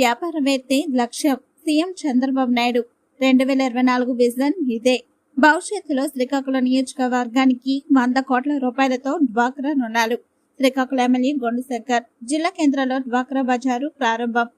వ్యాపారవేత్తే లక్ష్యం సీఎం చంద్రబాబు నాయుడు. రెండు వేల ఇరవై నాలుగు విజన్ ఇదే. భవిష్యత్తులో శ్రీకాకుళం నియోజకవర్గానికి వంద కోట్ల రూపాయలతో డ్వాక్రా రుణాలు. శ్రీకాకుళం ఎమ్మెల్యే గొండు శంకర్ జిల్లా కేంద్రంలో డ్వాక్రా బజారు ప్రారంభం.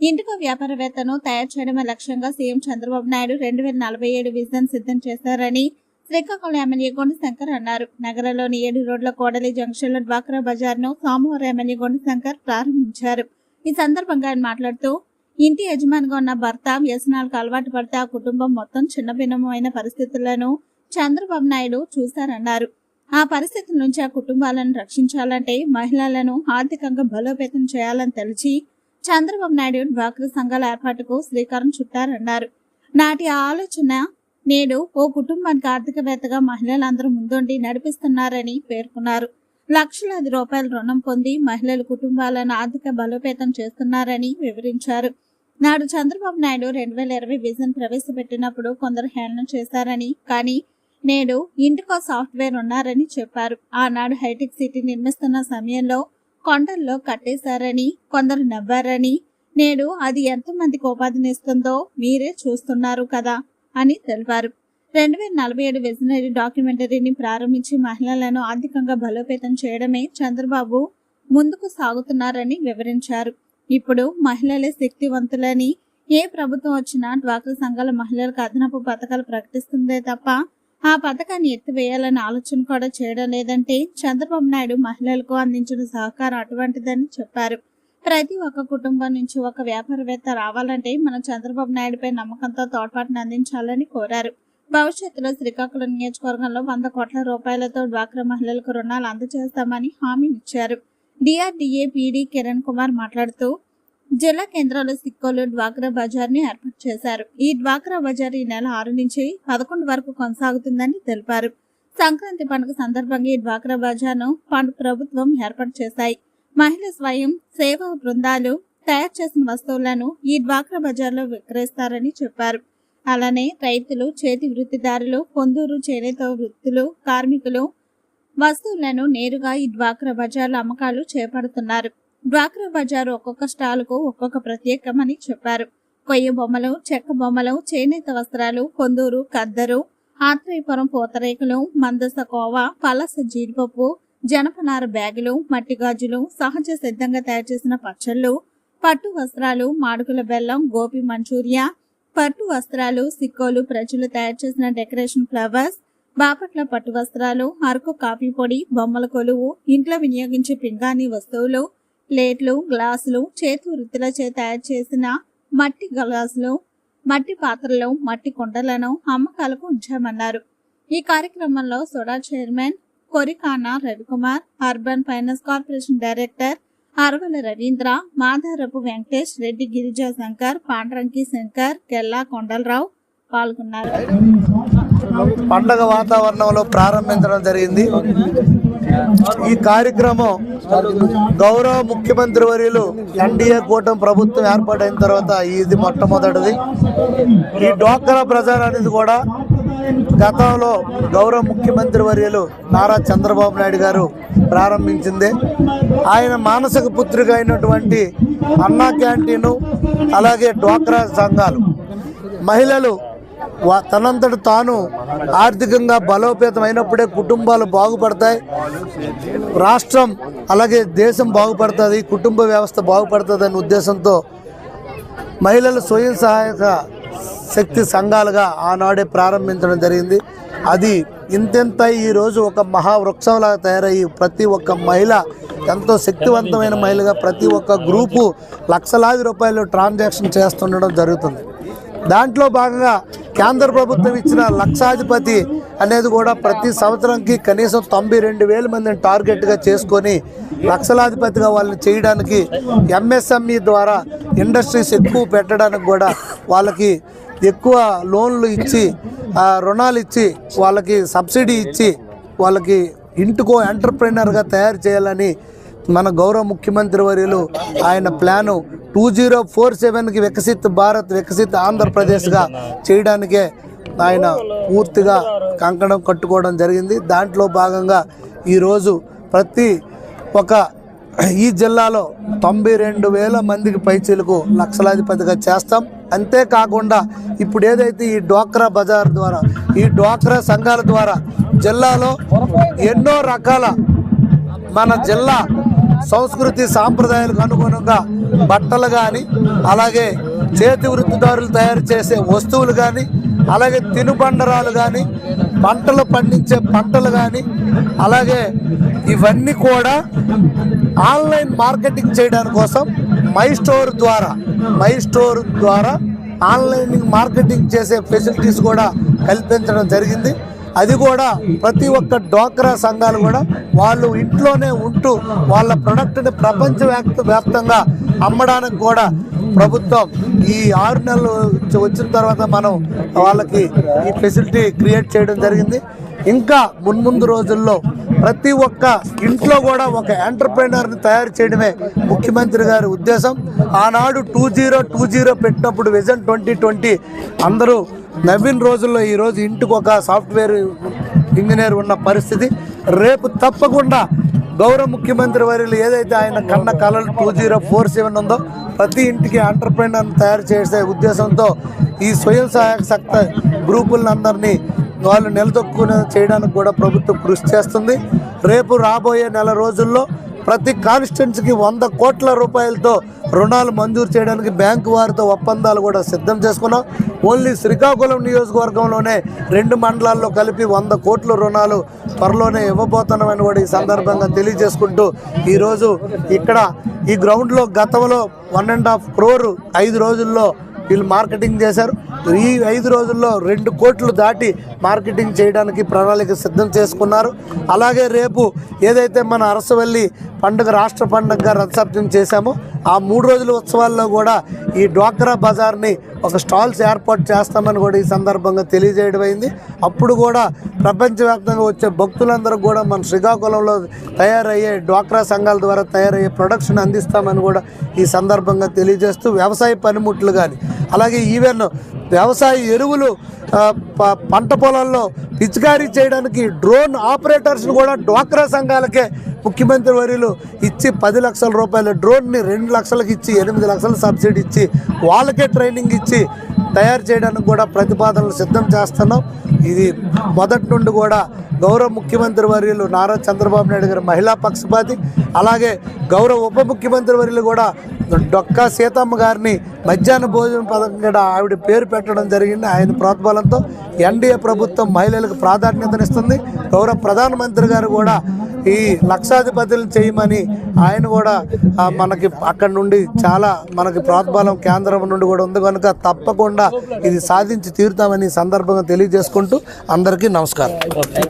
ఇంటికో వ్యాపారవేత్తను తయారు చేయడమే లక్ష్యంగా సీఎం చంద్రబాబు నాయుడు రెండు వేల నలభై ఏడు విజన్ సిద్ధం చేశారని శ్రీకాకుళం ఎమ్మెల్యే గొండుశంకర్ అన్నారు. నగరంలోని ఏడు రోడ్ల కోడలి జంక్షన్లో డ్వాక్రా బజార్ను సోమవారం ఎమ్మెల్యే గొండుశంకర్ ప్రారంభించారు. ఈ సందర్భంగా ఆయన మాట్లాడుతూ ఇంటి యజమానిగా ఉన్న భర్త వ్యసనాలకు అలవాటు పడితే ఆ కుటుంబం మొత్తం చిన్నభిన్నమైన పరిస్థితులను చంద్రబాబు నాయుడు చూశారన్నారు ఆ పరిస్థితుల నుంచి ఆ కుటుంబాలను రక్షించాలంటే మహిళలను ఆర్థికంగా బలోపేతం చేయాలని తెలిసి చంద్రబాబు నాయుడు డ్వాక్రా సంఘాల ఏర్పాటుకు శ్రీకారం చుట్టారన్నారు. నాటి ఆలోచన నేడు ఓ కుటుంబానికి ఆర్థికవేత్తగా మహిళలందరూ ముందుండి నడిపిస్తున్నారని పేర్కొన్నారు. లక్షలాది రూపాయల రుణం పొంది మహిళల కుటుంబాలను ఆర్థిక బలోపేతం చేస్తున్నారని వివరించారు. నాడు చంద్రబాబు నాయుడు రెండు వేల ఇరవై విజన్ ప్రవేశపెట్టినప్పుడు కొందరు హేళన చేశారని కానీ నేడు ఇంటికో సాఫ్ట్వేర్ ఉన్నారని చెప్పారు. ఆనాడు హైటెక్ సిటీ నిర్మిస్తున్న సమయంలో కొండల్లో కట్టేశారని కొందరు నవ్వారని నేడు అది ఎంతమందికి ఉపాధినిస్తుందో మీరే చూస్తున్నారు కదా అని తెలిపారు. రెండు వేల నలభై ఏడు విజనరీ డాక్యుమెంటరీని ప్రారంభించి మహిళలను ఆర్థికంగా బలోపేతం చేయడమే చంద్రబాబు ముందుకు సాగుతున్నారని వివరించారు. ఇప్పుడు మహిళలే శక్తివంతులని ఏ ప్రభుత్వం వచ్చినా డ్వాక్రా సంఘాల మహిళలకు అదనపు పథకాలు ప్రకటిస్తుందే తప్ప ఆ పథకాన్ని ఎత్తివేయాలనే ఆలోచన కూడా చేయడం లేదంటే చంద్రబాబు నాయుడు మహిళలకు అందించిన సహకారం అటువంటిదని చెప్పారు. ప్రతి ఒక్క కుటుంబం నుంచి ఒక వ్యాపారవేత్త రావాలంటే మన చంద్రబాబు నాయుడుపై నమ్మకంతో తోడ్పాటును అందించాలని కోరారు. భవిష్యత్తులో శ్రీకాకుళం నియోజకవర్గంలో వంద కోట్ల రూపాయలతో డ్వాక్రా మహిళలకు రుణాలు అందజేస్తామని హామీనిచ్చారు డిఆర్డీఏ పీడీ కిరణ్ కుమార్ మాట్లాడుతూ జిల్లా కేంద్రాల సిక్కోలు డ్వాక్రా బజార్ని ఏర్పాటు చేశారు. ఈ డ్వాక్రా బజార్ ఈ నెల ఆరు నుంచి పదకొండు వరకు కొనసాగుతుందని తెలిపారు. సంక్రాంతి పండుగ సందర్భంగా ఈ డ్వాక్రా బజార్ను ప్రభుత్వం ఏర్పాటు చేశాయి. మహిళ స్వయం సేవా బృందాలు తయారు చేసిన వస్తువులను ఈ డ్వాక్రా బజార్లో విక్రయిస్తారని చెప్పారు. అలానే రైతులు చేతి వృత్తిదారులు పొందూరు చేనేత వృత్తులు కార్మికులు వస్తువులను నేరుగా ఈ డ్వాక్రా బజార్లో అమ్మకాలు చేపడుతున్నారు. డ్వాక్రా బజారు ఒక్కొక్క స్టాల్కు ఒక్కొక్క ప్రత్యేకమని చెప్పారు. కొయ్య బొమ్మలు చెక్క బొమ్మలు చేనేత వస్త్రాలు కొందూరు కద్దరు ఆత్రేయపురం పూతరేకులు మందస కోవా పలస జీడిపప్పు జనపనార బ్యాగులు మట్టి గాజులు సహజ సిద్ధంగా తయారు చేసిన పచ్చళ్ళు పట్టు వస్త్రాలు మాడుగుల బెల్లం గోపి మంచూరియా పట్టు వస్త్రాలు సిక్కోలు ప్రజలు తయారు చేసిన డెకరేషన్ ఫ్లవర్స్ బాపట్ల పట్టు వస్త్రాలు అరకు కాఫీ పొడి బొమ్మల కొలువు ఇంట్లో వినియోగించే పింగాణి వస్తువులు ప్లేట్లు గ్లాసులు చేతి వృత్తుల చే తయారు చేసిన మట్టి గ్లాసులు మట్టి పాత్రలు మట్టి కుండలను అమ్మకాలకు ఉంచామన్నారు. ఈ కార్యక్రమంలో soda chairman Korikana Ravikumar urban finance corporation director Aravala Ravindra Madharapu Venkatesh Reddy Girija Shankar Pandranki Shankar Kella Kondalarao పాల్గొన్నారు. పండగ వాతావరణంలో ప్రారంభించడం జరిగింది. ఈ కార్యక్రమం గౌరవ ముఖ్యమంత్రి వర్యులు ఎన్డీఏ కూటమి ప్రభుత్వం ఏర్పాటైన తర్వాత ఇది మొట్టమొదటిది. ఈ డోక్రా ప్రజార్ అనేది కూడా గతంలో గౌరవ ముఖ్యమంత్రి వర్యులు నారా చంద్రబాబు నాయుడు గారు ప్రారంభించింది. ఆయన మానసిక పుత్రిక అయినటువంటి అన్నా క్యాంటీను అలాగే డ్వాక్రా సంఘాలు. మహిళలు వా- తనంతట తాను ఆర్థికంగా బలోపేతం అయినప్పుడే కుటుంబాలు బాగుపడతాయి. రాష్ట్రం అలాగే దేశం బాగుపడుతుంది కుటుంబ వ్యవస్థ బాగుపడుతుంది అనే ఉద్దేశంతో మహిళలు స్వయం సహాయక శక్తి సంఘాలుగా ఆనాడే ప్రారంభించడం జరిగింది. అది ఇంతెంత ఈరోజు ఒక మహావృక్షంలాగా తయారయ్యి ప్రతి ఒక్క మహిళ ఎంతో శక్తివంతమైన మహిళగా ప్రతి ఒక్క గ్రూపు లక్షలాది రూపాయలు ట్రాన్సాక్షన్ చేస్తుండడం జరుగుతుంది. దాంట్లో భాగంగా కేంద్ర ప్రభుత్వం ఇచ్చిన లక్షాధిపతి అనేది కూడా ప్రతి సంవత్సరంకి కనీసం తొంభై రెండు వేల మందిని టార్గెట్గా చేసుకొని లక్షలాధిపతిగా వాళ్ళని చేయడానికి ఎంఎస్ఎంఈ ద్వారా ఇండస్ట్రీస్ ఎక్కువ పెట్టడానికి కూడా వాళ్ళకి ఎక్కువ లోన్లు ఇచ్చి రుణాలు ఇచ్చి వాళ్ళకి సబ్సిడీ ఇచ్చి వాళ్ళకి ఇంటికో ఎంటర్ప్రైనర్గా తయారు చేయాలని మన గౌరవ ముఖ్యమంత్రి వర్యులు ఆయన ప్లాను టూ జీరో ఫోర్ సెవెన్కి వికసిత్ భారత్ వికసిత్ ఆంధ్రప్రదేశ్గా చేయడానికే ఆయన పూర్తిగా కంకణం కట్టుకోవడం జరిగింది. దాంట్లో భాగంగా ఈరోజు ప్రతి ఒక ఈ జిల్లాలో తొంభై రెండు వేల మందికి పైచీలకు లక్షలాధిపతిగా చేస్తాం. అంతేకాకుండా ఇప్పుడు ఏదైతే ఈ డ్వాక్రా బజార్ ద్వారా ఈ డ్వాక్రా సంఘాల ద్వారా జిల్లాలో ఎన్నో రకాల మన జిల్లా సంస్కృతి సాంప్రదాయాలకు అనుగుణంగా బట్టలు కానీ అలాగే చేతి వృత్తిదారులు తయారు చేసే వస్తువులు కానీ అలాగే తినుబండరాలు కానీ పంటలు పండించే పంటలు కానీ అలాగే ఇవన్నీ కూడా ఆన్లైన్ మార్కెటింగ్ చేయడానికి కోసం మై స్టోర్ ద్వారా మై స్టోర్ ద్వారా ఆన్లైన్ మార్కెటింగ్ చేసే ఫెసిలిటీస్ కూడా కల్పించడం జరిగింది. అది కూడా ప్రతి ఒక్క డోక్రా సంఘాలు కూడా వాళ్ళు ఇంట్లోనే ఉంటూ వాళ్ళ ప్రొడక్ట్ని ప్రపంచ వ్యాప్తంగా అమ్మడానికి కూడా ప్రభుత్వం ఈ ఆరు నెలలు వచ్చిన తర్వాత మనం వాళ్ళకి ఈ ఫెసిలిటీ క్రియేట్ చేయడం జరిగింది. ఇంకా మున్ముందు రోజుల్లో ప్రతి ఒక్క ఇంట్లో కూడా ఒక ఎంటర్ప్రైనర్ని తయారు చేయడమే ముఖ్యమంత్రి గారి ఉద్దేశం. ఆనాడు టూ జీరో టూ జీరో పెట్టినప్పుడు విజన్ ట్వంటీ ట్వంటీ అందరూ నవీన్ రోజుల్లో ఈరోజు ఇంటికి ఒక సాఫ్ట్వేర్ ఇంజనీర్ ఉన్న పరిస్థితి. రేపు తప్పకుండా గౌరవ ముఖ్యమంత్రి వర్యులు ఏదైతే ఆయన కన్న కళలు టూ జీరో ఫోర్ సెవెన్ ఉందో ప్రతి ఇంటికి ఎంటర్ప్రైనర్ని తయారు చేసే ఉద్దేశంతో ఈ స్వయం సహాయక శక్తి గ్రూపులందరినీ వాళ్ళు నిలదొక్కునే చేయడానికి కూడా ప్రభుత్వం కృషి చేస్తుంది. రేపు రాబోయే నెల రోజుల్లో ప్రతి కాన్స్టిట్యున్సీకి వంద కోట్ల రూపాయలతో రుణాలు మంజూరు చేయడానికి బ్యాంకు వారితో ఒప్పందాలు కూడా సిద్ధం చేసుకున్నాం. ఓన్లీ శ్రీకాకుళం నియోజకవర్గంలోనే రెండు మండలాల్లో కలిపి వంద కోట్ల రుణాలు త్వరలోనే ఇవ్వబోతున్నామని కూడా ఈ సందర్భంగా తెలియజేసుకుంటూ ఈరోజు ఇక్కడ ఈ గ్రౌండ్లో గతంలో వన్ అండ్ హాఫ్ క్రోర్ ఐదు రోజుల్లో వీళ్ళు మార్కెటింగ్ చేశారు. ఈ ఐదు రోజుల్లో రెండు కోట్లు దాటి మార్కెటింగ్ చేయడానికి ప్రణాళిక సిద్ధం చేసుకున్నారు. అలాగే రేపు ఏదైతే మన అరసవల్లి పండుగ రాష్ట్ర పండుగగా రథసప్తం చేశామో ఆ మూడు రోజుల ఉత్సవాల్లో కూడా ఈ డ్వాక్రా బజార్ని ఒక స్టాల్స్ ఏర్పాటు చేస్తామని కూడా ఈ సందర్భంగా తెలియజేయడం అయింది. అప్పుడు కూడా ప్రపంచవ్యాప్తంగా వచ్చే భక్తులందరూ కూడా మన శ్రీకాకుళంలో తయారయ్యే డ్వాక్రా సంఘాల ద్వారా తయారయ్యే ప్రొడక్షన్ అందిస్తామని కూడా ఈ సందర్భంగా తెలియజేస్తూ వ్యవసాయ పనిముట్లు కానీ అలాగే ఈవెన్ వ్యవసాయ ఎరువులు పంట పొలాల్లో పిచికారీ చేయడానికి డ్రోన్ ఆపరేటర్స్ని కూడా డ్వాక్రా సంఘాలకే ముఖ్యమంత్రి వర్యులు ఇచ్చి పది లక్షల రూపాయలు డ్రోన్ని రెండు లక్షలకు ఇచ్చి ఎనిమిది లక్షల సబ్సిడీ ఇచ్చి వాళ్ళకే ట్రైనింగ్ ఇచ్చి తయారు చేయడానికి కూడా ప్రతిపాదనలు సిద్ధం చేస్తున్నాం. ఇది మొదటి నుండి కూడా గౌరవ ముఖ్యమంత్రి వర్యులు నారా చంద్రబాబు నాయుడు గారు మహిళా పక్షపాతి అలాగే గౌరవ ఉప ముఖ్యమంత్రి వర్యులు కూడా డొక్కా సీతమ్మ గారిని మధ్యాహ్న భోజన పథకం కూడా ఆవిడ పేరు పెట్టడం జరిగింది. ఆయన ప్రోత్బలంతో ఎన్డీఏ ప్రభుత్వం మహిళలకు ప్రాధాన్యతనిస్తుంది. గౌరవ ప్రధానమంత్రి గారు కూడా ఈ లక్షాధిపతులను చేయమని ఆయన కూడా మనకి అక్కడ నుండి చాలా మనకి ప్రోత్బలం కేంద్రం నుండి కూడా ఉంది. కనుక తప్పకుండా ఇది సాధించి తీరుతామని సందర్భంగా తెలియజేసుకుంటూ అందరికీ నమస్కారం.